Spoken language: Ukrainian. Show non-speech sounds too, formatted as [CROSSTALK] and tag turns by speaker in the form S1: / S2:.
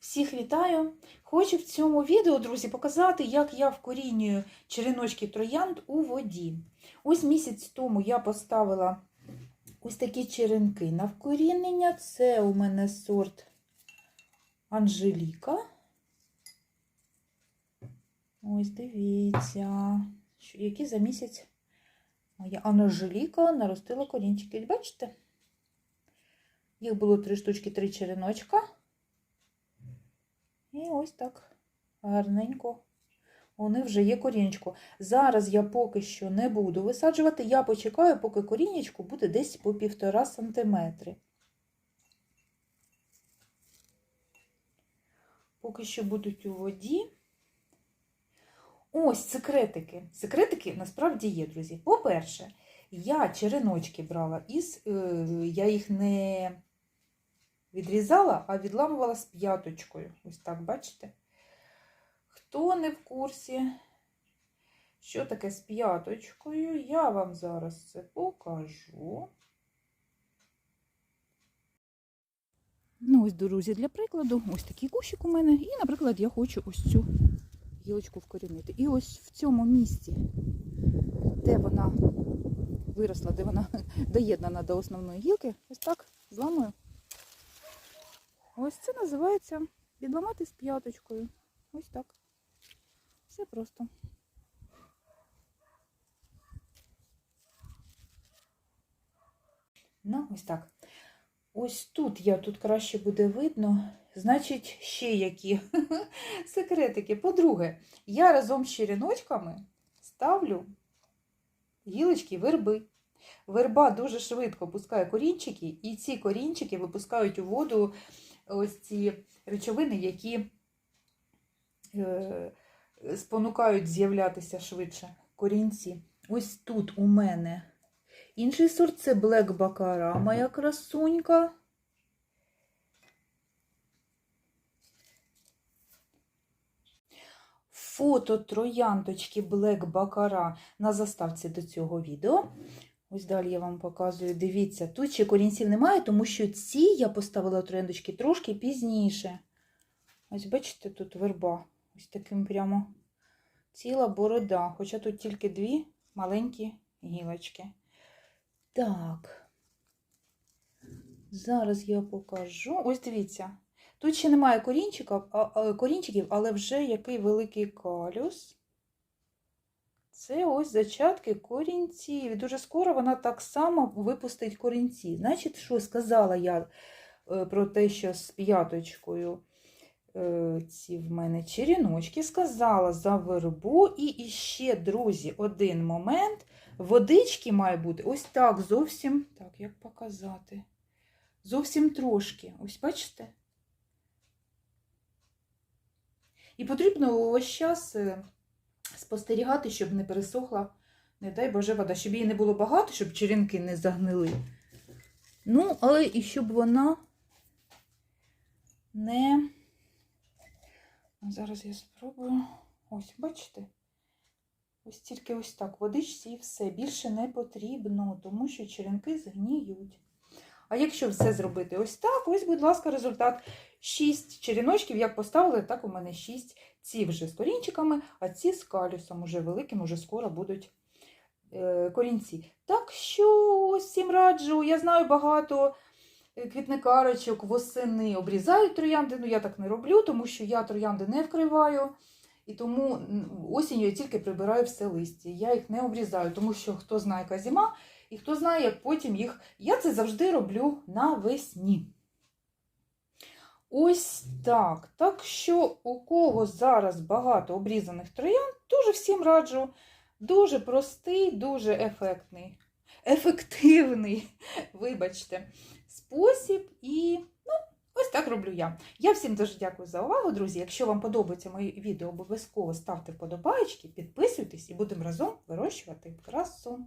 S1: Всіх вітаю! Хочу в цьому відео, друзі, показати, як я вкорінюю череночки троянд у воді. Ось місяць тому я поставила ось такі черенки на вкорінення. Це у мене сорт Анжеліка. Ось дивіться, які за місяць моя Анжеліка наростила корінчики. Бачите? Їх було три штучки, три череночка. І ось так гарненько. Вони вже є корінечко. Зараз я поки що не буду висаджувати. Я почекаю, поки корінечко буде десь по півтора сантиметри. Поки що будуть у воді. Ось секретики. Секретики насправді є, друзі. По-перше, я череночки брала із, е, я їх не відрізала, а відламувала з п'яточкою. Ось так, бачите? Хто не в курсі, що таке з п'яточкою, я вам зараз це покажу. Ну, ось, друзі, для прикладу, ось такий кущик у мене. І, наприклад, я хочу ось цю гілочку вкорінити. І ось в цьому місці, де вона виросла, де вона [LAUGHS] доєднана до основної гілки, ось так зламую. Ось це називається відламати з п'яточкою. Ось так. Все просто. Ну, ось так. Ось тут я тут краще буде видно. Значить, ще які [LAUGHS] секретики. По-друге, я разом з череночками ставлю гілочки верби. Верба дуже швидко пускає корінчики, і ці корінчики випускають у воду ось ці речовини, які е, спонукають з'являтися швидше корінці. Ось тут у мене інший сорт це Black Baccara, моя красунька. Фото троянточки Black Baccara на заставці до цього відео. Ось далі я вам показую. Дивіться, тут ще корінців немає, тому що ці я поставила трояндочки трошки пізніше. Ось бачите, тут верба. Ось таким прямо ціла борода. Хоча тут тільки дві маленькі гілочки. Так. Зараз я покажу. Ось дивіться. Тут ще немає корінчиків, але вже який великий калюс. Це ось зачатки корінців. І дуже скоро вона так само випустить корінці. Значить, що сказала я е, про те, що з п'яточкою е, ці в мене черіночки, сказала за вербу. І ще, друзі, один момент. Водички має бути ось так зовсім, так, як показати? Зовсім трошки. Ось бачите? І потрібно весь час е, спостерігати, щоб не пересохла, не дай Боже, вода, щоб її не було багато, щоб черенки не загнили. Ну, але і щоб вона не. Зараз я спробую. Ось, бачите? Ось тільки ось так, водичці і все. Більше не потрібно, тому що черенки згніють. А якщо все зробити ось так, ось, будь ласка, результат. 6 черіночків, як поставили, так у мене 6. Ці вже з корінчиками, а ці з калюсом уже великим, уже скоро будуть е, корінці. Так що ось раджу. Я знаю багато е, квітникарочок восени обрізають троянди. Ну я так не роблю, тому що я троянди не вкриваю. І тому осінню я тільки прибираю все листя. Я їх не обрізаю, тому що хто знає, яка зима, і хто знає, потім їх. Я це завжди роблю навесні. Ось так. Так що, у кого зараз багато обрізаних троянд, дуже всім раджу. Дуже простий, дуже ефектний, ефективний, [LAUGHS] вибачте, спосіб. І ну, ось так роблю я. Я всім дуже дякую за увагу, друзі. Якщо вам подобається моє відео, обов'язково ставте вподобайки, підписуйтесь і будемо разом вирощувати красу.